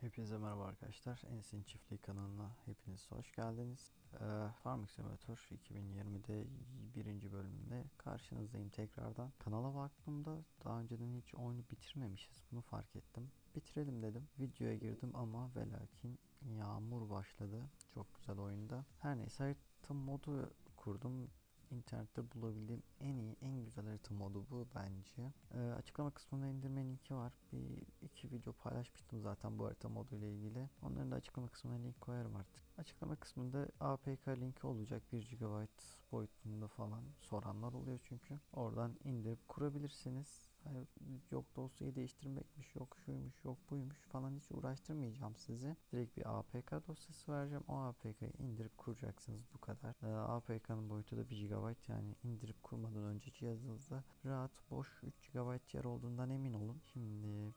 Hepinize merhaba arkadaşlar. Enes'in Çiftliği kanalına hepiniz hoş geldiniz. Ee, Farming Simulator 2020'de birinci bölümünde karşınızdayım tekrardan. Kanala baktığımda daha önceden hiç oyunu bitirmemişiz. Bunu fark ettim. Bitirelim dedim. Videoya girdim ama ve lakin yağmur başladı. Çok güzel oyunda. Her neyse harita modu kurdum. İnternette bulabildiğim en iyi, en güzel harita modu bu bence. Ee, açıklama kısmında indirme linki var. Bir iki video paylaşmıştım zaten bu harita modu ile ilgili. Onların da açıklama kısmına link koyarım artık. Açıklama kısmında APK linki olacak 1 GB boyutunda falan soranlar oluyor çünkü. Oradan indirip kurabilirsiniz. Yok dosyayı değiştirmekmiş, yok şuymuş, yok buymuş falan hiç uğraştırmayacağım sizi. Direkt bir APK dosyası vereceğim. O APK'yı indirip kuracaksınız bu kadar. Ee, APK'nın boyutu da 1 GB yani indirip kurmadan önce cihazınızda rahat boş 3 GB yer olduğundan emin olun. Şimdi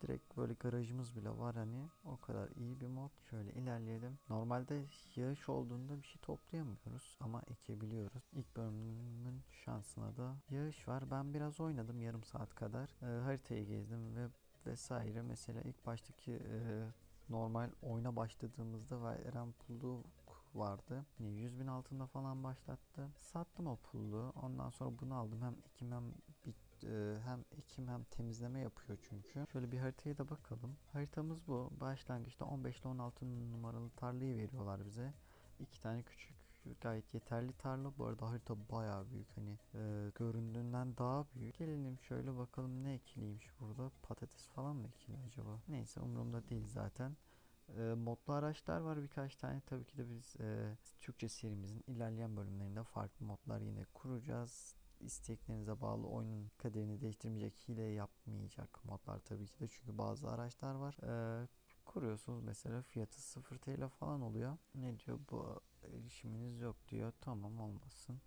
direkt böyle garajımız bile var hani o kadar iyi bir mod. Şöyle ilerleyelim. Normalde yağış olduğunda bir şey toplayamıyoruz ama ekebiliyoruz. İlk bölümün şansına da yağış var. Ben biraz oynadım yarım saat kadar. Ee, haritayı gezdim ve vesaire. Mesela ilk baştaki e, normal oyuna başladığımızda veren pulluk vardı. Yani 100 bin altında falan başlattı. Sattım o pulluğu. Ondan sonra bunu aldım. Hem ekim hem bit e, hem ekim hem temizleme yapıyor çünkü. Şöyle bir haritaya da bakalım. Haritamız bu. Başlangıçta 15 ile 16 numaralı tarlayı veriyorlar bize. İki tane küçük gayet yeterli tarla. Bu arada harita bayağı büyük hani e, göründüğünden daha büyük. Gelelim şöyle bakalım ne ekiliymiş burada. Patates falan mı ekili acaba? Neyse umurumda değil zaten. E, modlu araçlar var birkaç tane. Tabii ki de biz e, Türkçe serimizin ilerleyen bölümlerinde farklı modlar yine kuracağız. İsteklerinize bağlı oyunun kaderini değiştirmeyecek, hile yapmayacak modlar tabii ki de. Çünkü bazı araçlar var. E, kuruyorsunuz mesela fiyatı 0 TL falan oluyor. Ne diyor bu erişiminiz yok diyor. Tamam olmasın.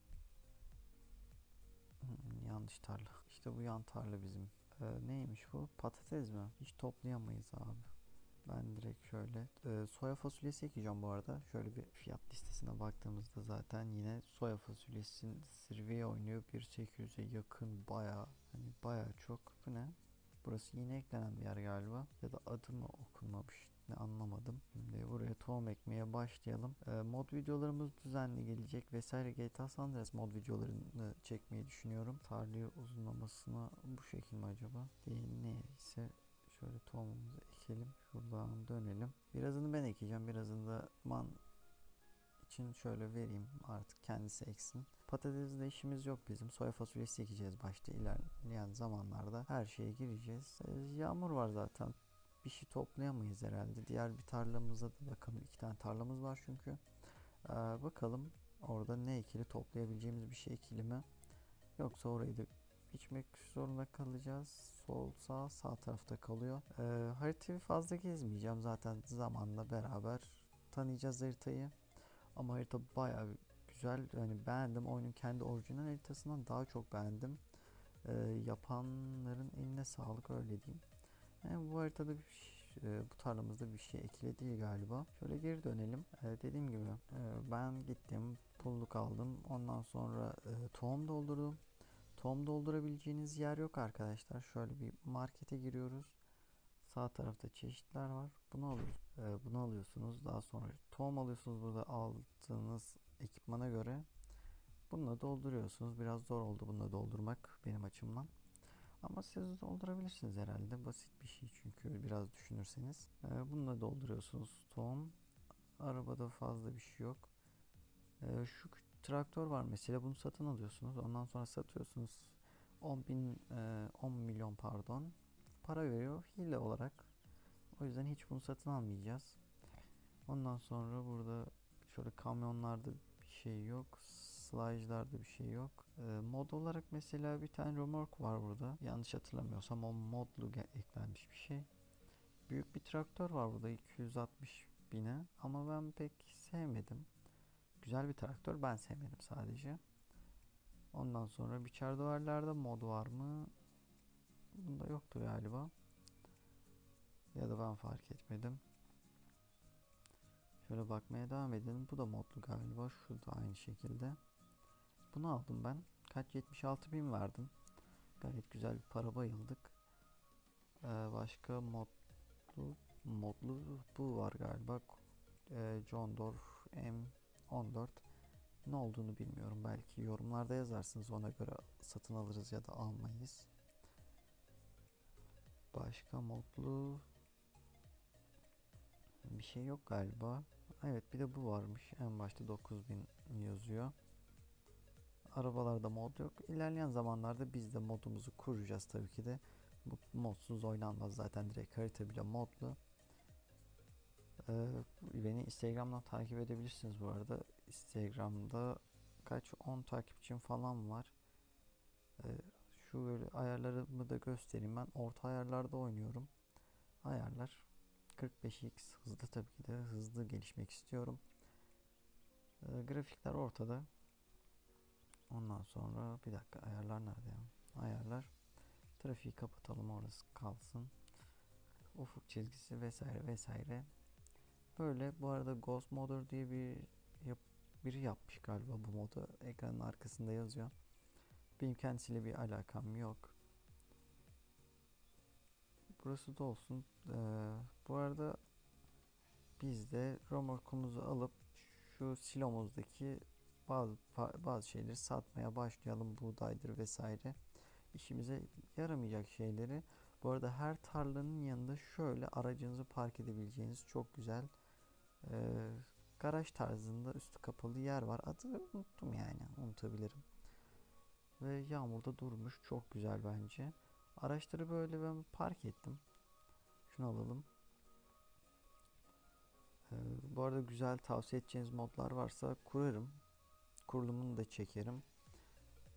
Hmm, yanlış tarla. İşte bu yan tarla bizim. Ee, neymiş bu? Patates mi? Hiç toplayamayız abi. Ben direkt şöyle e, soya fasulyesi ekeceğim bu arada. Şöyle bir fiyat listesine baktığımızda zaten yine soya fasulyesinin zirveye oynuyor. 1.800'e yakın baya hani baya çok. Bu ne? Burası yine eklenen bir yer galiba. Ya da adı mı okunmamış ne anlamadım. Şimdi buraya tohum ekmeye başlayalım. Ee, mod videolarımız düzenli gelecek vesaire. GTA San Andreas mod videolarını çekmeyi düşünüyorum. Tarlayı uzunlamasına bu şekil mi acaba? Değil neyse şöyle tohumumuzu ekelim. Şuradan dönelim. Birazını ben ekeceğim. Birazını da man için şöyle vereyim artık kendisi eksin. Patatesle işimiz yok bizim. Soya fasulyesi ekeceğiz başta ilerleyen zamanlarda. Her şeye gireceğiz. Ee, yağmur var zaten. Bir şey toplayamayız herhalde. Diğer bir tarlamıza da bakalım. İki tane tarlamız var çünkü. Ee, bakalım orada ne ekili toplayabileceğimiz bir şey ekili mi? Yoksa orayı da biçmek zorunda kalacağız. Sol sağ tarafta kalıyor. Ee, haritayı fazla gezmeyeceğim zaten zamanla beraber tanıyacağız haritayı. Ama harita bayağı güzel. Yani beğendim. Oyunun kendi orijinal haritasından daha çok beğendim. Ee, yapanların eline sağlık öyle diyeyim. Yani bu haritada bir ş- e, bu tarlamızda bir şey ekili galiba. Şöyle geri dönelim. Ee, dediğim gibi e, ben gittim pulluk aldım. Ondan sonra e, tohum doldurdum. Tohum doldurabileceğiniz yer yok arkadaşlar. Şöyle bir markete giriyoruz. Sağ tarafta çeşitler var. Bunu alıyoruz. Ee, bunu alıyorsunuz. Daha sonra tohum alıyorsunuz burada aldığınız ekipmana göre. Bununla dolduruyorsunuz. Biraz zor oldu bununla doldurmak benim açımdan. Ama siz doldurabilirsiniz herhalde. Basit bir şey çünkü biraz düşünürseniz. Ee, bununla dolduruyorsunuz tohum. Arabada fazla bir şey yok. Ee, şu traktör var mesela bunu satın alıyorsunuz. Ondan sonra satıyorsunuz. 10 bin, e, 10 milyon pardon. Para veriyor hile olarak. O yüzden hiç bunu satın almayacağız. Ondan sonra burada şöyle kamyonlarda bir şey yok. Slide'larda bir şey yok. Ee, mod olarak mesela bir tane remork var burada. Yanlış hatırlamıyorsam o modlu eklenmiş bir şey. Büyük bir traktör var burada 260 bine ama ben pek sevmedim. Güzel bir traktör ben sevmedim sadece. Ondan sonra biçer duvarlarda mod var mı? Bunda yoktu galiba. Ya da ben fark etmedim. Şöyle bakmaya devam edelim. Bu da modlu galiba. Şu da aynı şekilde. Bunu aldım ben. Kaç 76 bin verdim. Gayet güzel bir para bayıldık. Ee, başka modlu modlu bu var galiba. Ee, John Doerr M14 ne olduğunu bilmiyorum. Belki yorumlarda yazarsınız ona göre satın alırız ya da almayız. Başka modlu bir şey yok galiba. Evet bir de bu varmış. En başta 9000 yazıyor. Arabalarda mod yok. İlerleyen zamanlarda biz de modumuzu kuracağız tabii ki de. Bu modsuz oynanmaz zaten direkt harita bile modlu. Ee, beni Instagram'dan takip edebilirsiniz bu arada. Instagram'da kaç 10 takipçim falan var. Ee, şu böyle ayarlarımı da göstereyim ben. Orta ayarlarda oynuyorum. Ayarlar 45x hızlı tabii ki de hızlı gelişmek istiyorum. Ee, grafikler ortada. Ondan sonra bir dakika ayarlar nerede ya? Ayarlar. Trafiği kapatalım orası kalsın. Ufuk çizgisi vesaire vesaire. Böyle bu arada Ghost Modder diye bir yap, biri yapmış galiba bu modu. Ekranın arkasında yazıyor. Benim kendisiyle bir alakam yok. Burası da olsun. Ee, bu arada biz de romorkumuzu alıp şu silomuzdaki bazı bazı şeyleri satmaya başlayalım. Buğdaydır vesaire. İşimize yaramayacak şeyleri. Bu arada her tarlanın yanında şöyle aracınızı park edebileceğiniz çok güzel e, garaj tarzında üstü kapalı yer var. Adını unuttum yani. Unutabilirim. Ve yağmurda durmuş. Çok güzel bence. Araçları böyle ben park ettim. Şunu alalım. Ee, bu arada güzel tavsiye edeceğiniz modlar varsa kurarım. Kurulumunu da çekerim.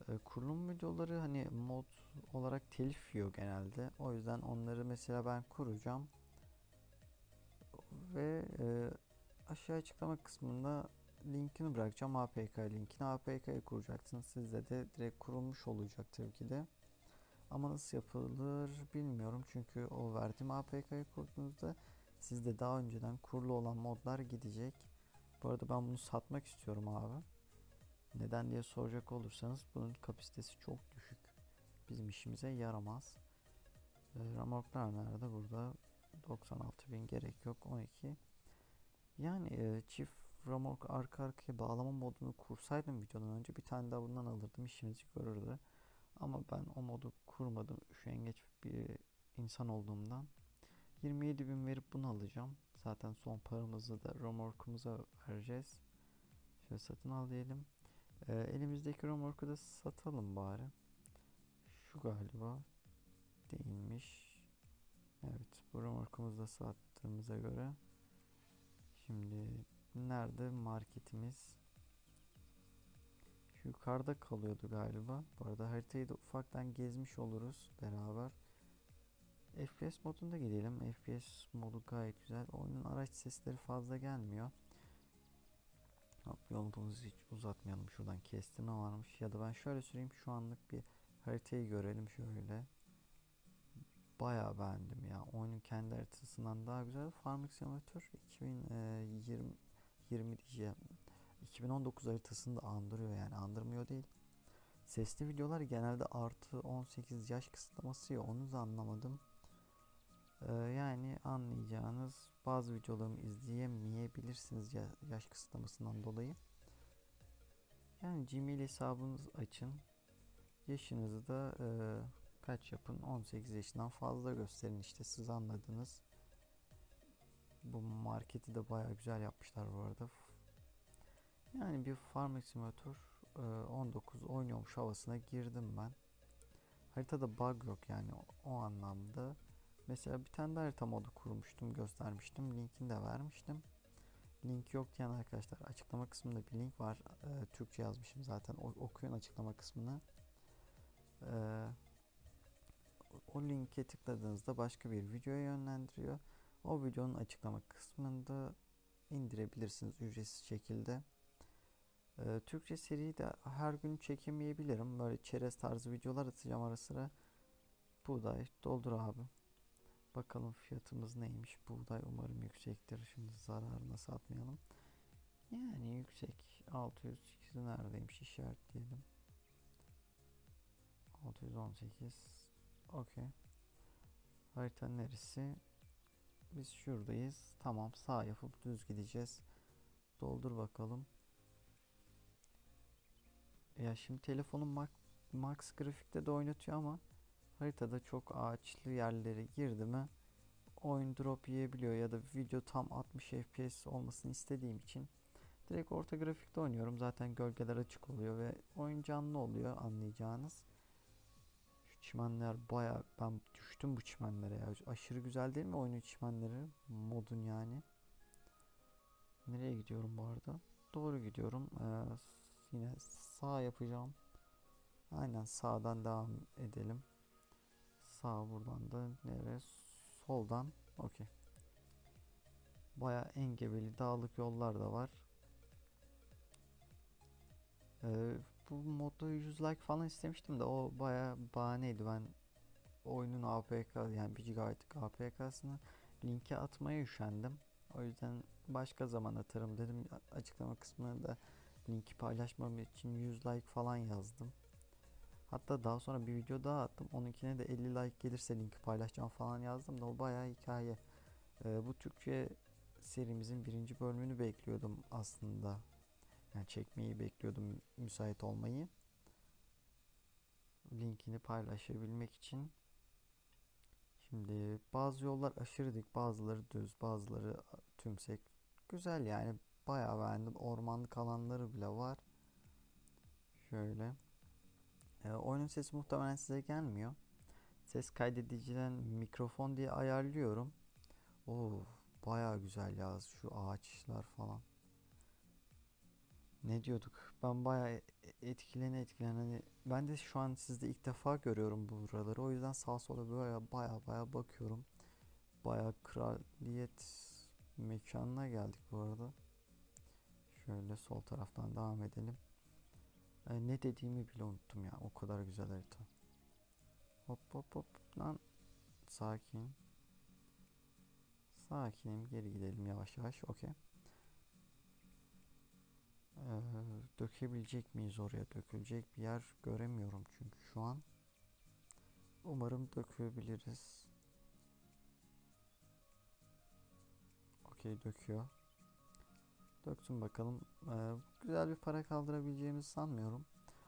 Ee, kurulum videoları hani mod olarak telif yiyor genelde. O yüzden onları mesela ben kuracağım. Ve e, aşağı açıklama kısmında linkini bırakacağım APK linkini. APK'yı kuracaksınız. Sizde de direkt kurulmuş olacak tabii ki de. Ama nasıl yapılır bilmiyorum. Çünkü o verdiğim APK'yı kurduğunuzda sizde daha önceden kurulu olan modlar gidecek. Bu arada ben bunu satmak istiyorum abi. Neden diye soracak olursanız bunun kapasitesi çok düşük. Bizim işimize yaramaz. E, ramorklar nerede? Burada 96.000 gerek yok. 12. Yani e, çift ramork arka arkaya bağlama modunu kursaydım videodan önce bir tane daha bundan alırdım. işimizi görürdü. Ama ben o modu kurmadım. Üşengeç bir insan olduğumdan. 27 bin verip bunu alacağım. Zaten son paramızı da remorkumuza vereceğiz. Şöyle satın al diyelim. Ee, elimizdeki remorku da satalım bari. Şu galiba değilmiş. Evet bu remorkumuzu da sattığımıza göre. Şimdi nerede marketimiz? Yukarıda kalıyordu galiba. Bu arada haritayı da ufaktan gezmiş oluruz beraber. FPS modunda gidelim. FPS modu gayet güzel. Oyunun araç sesleri fazla gelmiyor. Hop yolumuzu hiç uzatmayalım. Şuradan kestirme varmış. Ya da ben şöyle süreyim. Şu anlık bir haritayı görelim şöyle. Bayağı beğendim ya. Oyunun kendi haritasından daha güzel. Farming Simulator 2020 20 diyeceğim. 2019 haritasını andırıyor yani andırmıyor değil. Sesli videolar genelde artı 18 yaş kısıtlaması ya onu da anlamadım. Ee, yani anlayacağınız bazı videolarımı izleyemeyebilirsiniz ya, yaş kısıtlamasından dolayı. Yani Gmail hesabınız açın. Yaşınızı da e, kaç yapın? 18 yaşından fazla gösterin işte siz anladınız. Bu marketi de baya güzel yapmışlar bu arada. Yani bir Farming Simulator e, 19 oynuyormuş havasına girdim ben. Haritada bug yok yani o, anlamda. Mesela bir tane de harita modu kurmuştum, göstermiştim. Linkini de vermiştim. Link yok diyen arkadaşlar açıklama kısmında bir link var. E, Türkçe yazmışım zaten. O, okuyun açıklama kısmını. E, o linke tıkladığınızda başka bir videoya yönlendiriyor. O videonun açıklama kısmında indirebilirsiniz ücretsiz şekilde. Ee, Türkçe seriyi de her gün çekemeyebilirim. Böyle çerez tarzı videolar atacağım ara sıra. Buğday doldur abi. Bakalım fiyatımız neymiş. Buğday umarım yüksektir. Şimdi zararına satmayalım. Yani yüksek. 608 neredeymiş işaretleyelim. 618 Okey. Harita neresi? Biz şuradayız. Tamam sağ yapıp düz gideceğiz. Doldur bakalım. Ya şimdi telefonum Max, Max grafikte de oynatıyor ama haritada çok ağaçlı yerlere girdi mi oyun drop yiyebiliyor ya da video tam 60 FPS olmasını istediğim için direkt orta grafikte oynuyorum. Zaten gölgeler açık oluyor ve oyun canlı oluyor anlayacağınız. Çimenler baya ben düştüm bu çimenlere ya. Aşırı güzel değil mi oyunun çimenleri? Modun yani. Nereye gidiyorum bu arada? Doğru gidiyorum. Ee, yine sağ yapacağım. Aynen sağdan devam edelim. Sağ buradan da nereye? Soldan. Okey. Baya engebeli dağlık yollar da var. Ee, bu modda 100 like falan istemiştim de o baya bahaneydi. Ben oyunun APK yani 1 GB'lık APK'sını linke atmaya üşendim. O yüzden başka zaman atarım dedim. Açıklama kısmına da linki paylaşmam için 100 like falan yazdım. Hatta daha sonra bir video daha attım. Onunkine de 50 like gelirse linki paylaşacağım falan yazdım da o bayağı hikaye. Ee, bu Türkçe serimizin birinci bölümünü bekliyordum aslında. Yani çekmeyi bekliyordum müsait olmayı. Linkini paylaşabilmek için. Şimdi bazı yollar aşırı dik, bazıları düz, bazıları tümsek. Güzel yani bayağı beğendim. Ormanlık alanları bile var. Şöyle. E, oyunun sesi muhtemelen size gelmiyor. Ses kaydediciden mikrofon diye ayarlıyorum. Oo, bayağı güzel ya şu ağaçlar falan. Ne diyorduk? Ben bayağı e- etkilene etkilene hani ben de şu an sizde ilk defa görüyorum buraları. O yüzden sağa sola böyle bayağı bayağı bakıyorum. Bayağı kraliyet mekanına geldik bu arada. Şöyle sol taraftan devam edelim. Ay, ne dediğimi bile unuttum ya. O kadar güzel harita. Hop hop hop lan. Sakin. Sakinim. Geri gidelim yavaş yavaş. Okey. Ee, dökebilecek miyiz oraya? Dökülecek bir yer göremiyorum çünkü şu an. Umarım dökebiliriz. Okey döküyor. Döksün bakalım. Ee, güzel bir para kaldırabileceğimizi sanmıyorum.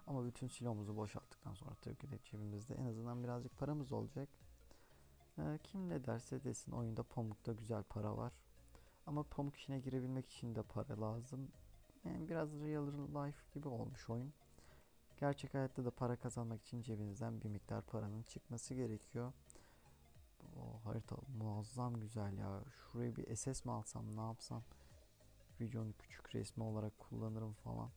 Ama bütün silomuzu boşalttıktan sonra tabii ki de cebimizde en azından birazcık paramız olacak. Ee, kim ne derse desin oyunda pamukta güzel para var. Ama pamuk işine girebilmek için de para lazım. Yani biraz real life gibi olmuş oyun. Gerçek hayatta da para kazanmak için cebinizden bir miktar paranın çıkması gerekiyor. O harita muazzam güzel ya. Şuraya bir SS mi alsam ne yapsam? videonun küçük resmi olarak kullanırım falan.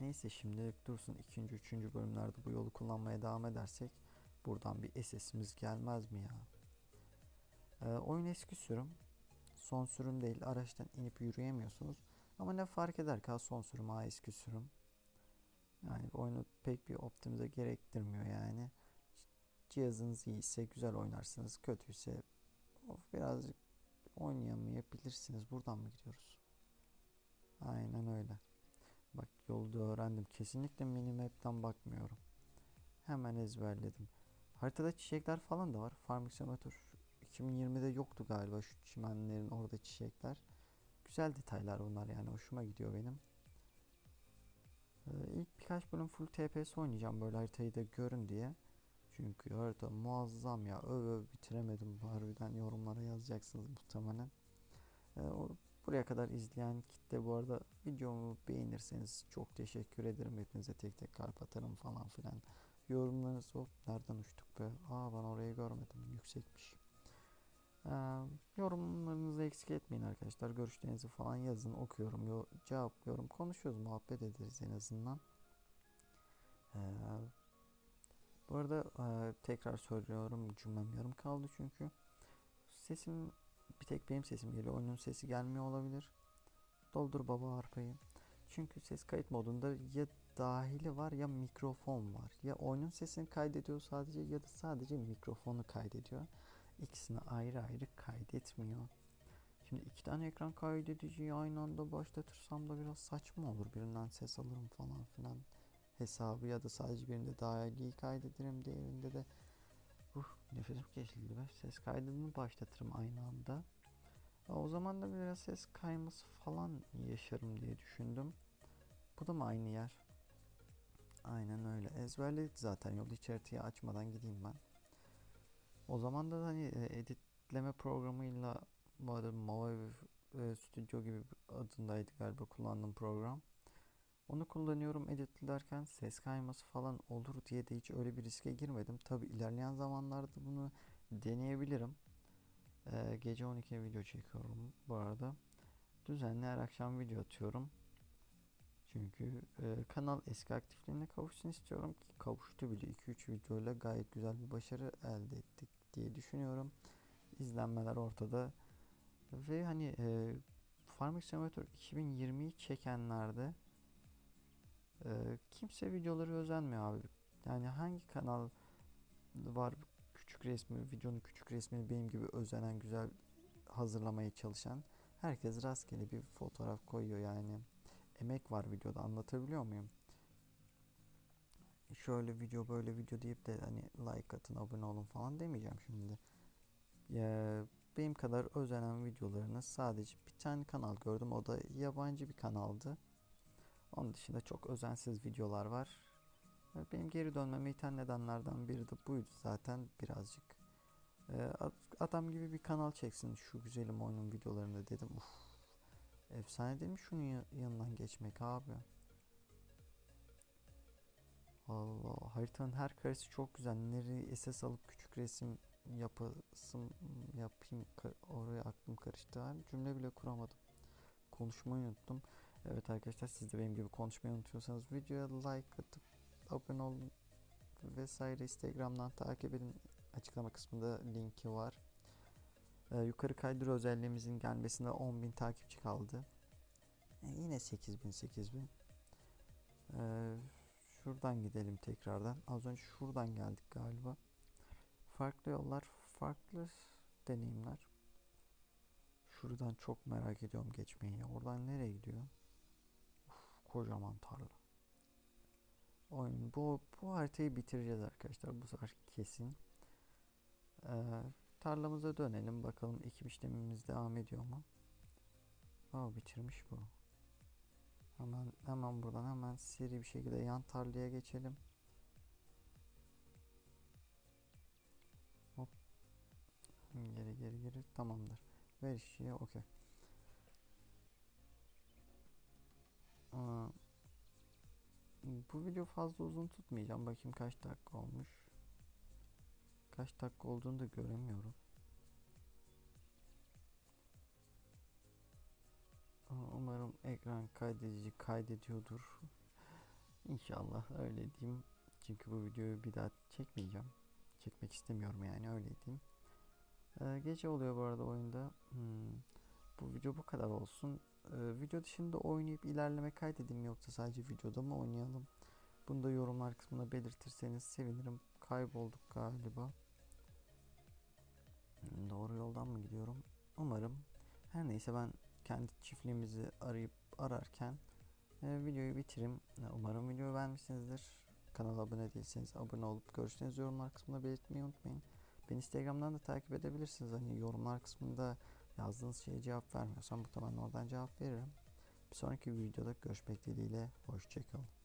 Neyse şimdilik dursun. ikinci, üçüncü bölümlerde bu yolu kullanmaya devam edersek buradan bir SS'imiz gelmez mi ya? Ee, oyun eski sürüm. Son sürüm değil. Araçtan inip yürüyemiyorsunuz. Ama ne fark eder ki son sürüm ha eski sürüm. Yani oyunu pek bir optimize gerektirmiyor yani. Cihazınız iyiyse güzel oynarsınız. Kötüyse of, birazcık oynayamayabilirsiniz. Buradan mı gidiyoruz? Aynen öyle. Bak yolda öğrendim. Kesinlikle minimap'ten bakmıyorum. Hemen ezberledim. Haritada çiçekler falan da var. Farming Simulator 2020'de yoktu galiba şu çimenlerin orada çiçekler. Güzel detaylar bunlar yani hoşuma gidiyor benim. Ee, ilk birkaç bölüm full TPS oynayacağım böyle haritayı da görün diye. Çünkü harita muazzam ya. Öv öv bitiremedim. Harbiden yorumlara yazacaksınız muhtemelen. Ee, o, buraya kadar izleyen kitle bu arada videomu beğenirseniz çok teşekkür ederim. Hepinize tek tek kalp atarım falan filan. Yorumlarınız hop nereden uçtuk be? Aa ben orayı görmedim. Yüksekmiş. Ee, yorumlarınızı eksik etmeyin arkadaşlar. Görüşlerinizi falan yazın. Okuyorum, yo cevaplıyorum. Konuşuyoruz, muhabbet ederiz en azından. Ee, bu arada e, tekrar söylüyorum cümlem yarım kaldı çünkü sesim bir tek benim sesim geliyor. Oyunun sesi gelmiyor olabilir. Doldur baba arpayı. Çünkü ses kayıt modunda ya dahili var ya mikrofon var. Ya oyunun sesini kaydediyor sadece ya da sadece mikrofonu kaydediyor. İkisini ayrı ayrı kaydetmiyor. Şimdi iki tane ekran kaydediciyi aynı anda başlatırsam da biraz saçma olur. Birinden ses alırım falan filan hesabı ya da sadece birinde dahiliyi kaydederim diğerinde de Uh, nefesim kesildi be. Ses kaydını başlatırım aynı anda. E, O zaman da biraz ses kayması falan yaşarım diye düşündüm. Bu da mı aynı yer? Aynen öyle. Ezberledik zaten yolu hiç haritayı açmadan gideyim ben. O zaman da hani e, editleme programıyla bu arada Mava e, Studio gibi adındaydı galiba kullandığım program. Onu kullanıyorum editlerken ses kayması falan olur diye de hiç öyle bir riske girmedim. Tabi ilerleyen zamanlarda bunu deneyebilirim. Ee, gece 12'ye video çekiyorum bu arada. Düzenli her akşam video atıyorum. Çünkü e, kanal eski aktifliğine kavuşsun istiyorum ki kavuştu bile 2-3 videoyla gayet güzel bir başarı elde ettik diye düşünüyorum. İzlenmeler ortada. Ve hani e, Farming Simulator 2020'yi çekenlerde ee, kimse videoları özenmiyor abi. Yani hangi kanal var küçük resmi, videonun küçük resmini benim gibi özenen, güzel hazırlamaya çalışan. Herkes rastgele bir fotoğraf koyuyor yani. Emek var videoda anlatabiliyor muyum? Şöyle video böyle video deyip de hani like atın abone olun falan demeyeceğim şimdi. Ya, benim kadar özenen videolarını sadece bir tane kanal gördüm. O da yabancı bir kanaldı. Onun dışında çok özensiz videolar var. Benim geri dönmeme iten nedenlerden biri de buydu zaten birazcık. Ee, adam gibi bir kanal çeksin şu güzelim oyunun videolarını dedim. Uf, efsane değil mi şunun ya- yanından geçmek abi? Allah haritanın her karesi çok güzel. Nereyi SS alıp küçük resim yapasım yapayım oraya aklım karıştı abi. Cümle bile kuramadım. Konuşmayı unuttum. Evet arkadaşlar siz de benim gibi konuşmayı unutuyorsanız videoya like atıp abone olun vesaire Instagram'dan takip edin. Açıklama kısmında linki var. Ee, yukarı kaydır özelliğimizin gelmesine 10.000 takipçi kaldı. E, yine 8000 8000. Ee, şuradan gidelim tekrardan. Az önce şuradan geldik galiba. Farklı yollar, farklı deneyimler. Şuradan çok merak ediyorum geçmeyi. Oradan nereye gidiyor? Kocaman tarla. Oyun bu bu haritayı bitireceğiz arkadaşlar bu sefer kesin. Ee, tarlamıza dönelim bakalım ekim işlemimiz devam ediyor mu? Aa bitirmiş bu. Hemen hemen buradan hemen seri bir şekilde yan tarlaya geçelim. Hop. Geri geri geri tamamdır. Ver işçiye okey. Aa, bu video fazla uzun tutmayacağım. Bakayım kaç dakika olmuş. Kaç dakika olduğunu da göremiyorum. Umarım ekran kaydedici kaydediyordur. İnşallah öyle diyeyim. Çünkü bu videoyu bir daha çekmeyeceğim. Çekmek istemiyorum yani öyle diyeyim. Ee, gece oluyor bu arada oyunda. Hmm, Bu video bu kadar olsun. Ee, video dışında oynayıp ilerleme kaydedeyim yoksa sadece videoda mı oynayalım? Bunu da yorumlar kısmına belirtirseniz sevinirim. Kaybolduk galiba. Hmm, Doğru yoldan mı gidiyorum? Umarım. Her neyse ben kendi çiftliğimizi arayıp ararken e, videoyu bitireyim. E, Umarım videoyu beğenmişsinizdir. Kanala abone değilseniz abone olup görüşlerinizi yorumlar kısmına belirtmeyi unutmayın. Beni Instagram'dan da takip edebilirsiniz. Hani yorumlar kısmında yazdığınız şeye cevap vermiyorsam muhtemelen oradan cevap veririm. Bir sonraki videoda görüşmek dileğiyle. Hoşçakalın.